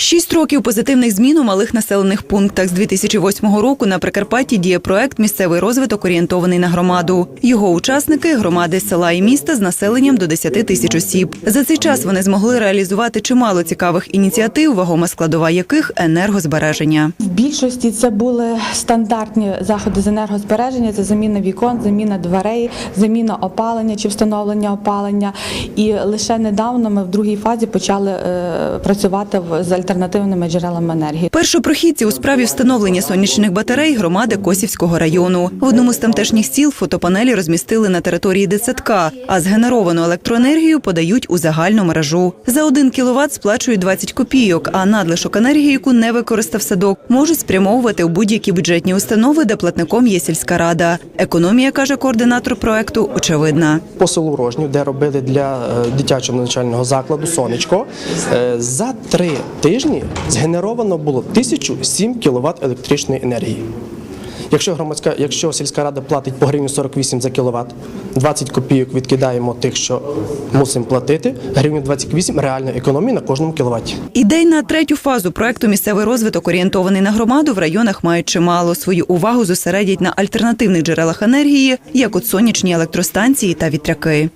Шість років позитивних змін у малих населених пунктах. З 2008 року на Прикарпатті діє проект Місцевий розвиток орієнтований на громаду. Його учасники громади села і міста з населенням до 10 тисяч осіб. За цей час вони змогли реалізувати чимало цікавих ініціатив, вагома складова яких енергозбереження. В більшості це були стандартні заходи з енергозбереження, це заміна вікон, заміна дверей, заміна опалення чи встановлення опалення. І лише недавно ми в другій фазі почали е, працювати в- з альтернативними джерелами енергії. Першопрохідці у справі встановлення сонячних батарей громади Косівського району. В одному з тамтешніх сіл фотопанелі розмістили на території дитсадка, а згенеровану електроенергію подають у загальну мережу. За один кіловат сплачують 20 копійок, а надлишок енергії, яку не використав садок, можуть спрямовувати у будь-які бюджетні установи, де платником є сільська рада. Економія, каже координатор проекту, очевидна. по селу Рожнів, де робили для е, дитячого навчального закладу сонечко. е, За три тижні згенеровано було 1007 кВт електричної енергії. Якщо громадська, якщо сільська рада платить по гривні 48 за кіловат, 20 копійок відкидаємо тих, що мусимо платити, гривню 28 реальної економії на кожному кіловаті. Ідей на третю фазу проекту місцевий розвиток орієнтований на громаду в районах мають чимало. Свою увагу зосередять на альтернативних джерелах енергії, як от сонячні електростанції та вітряки.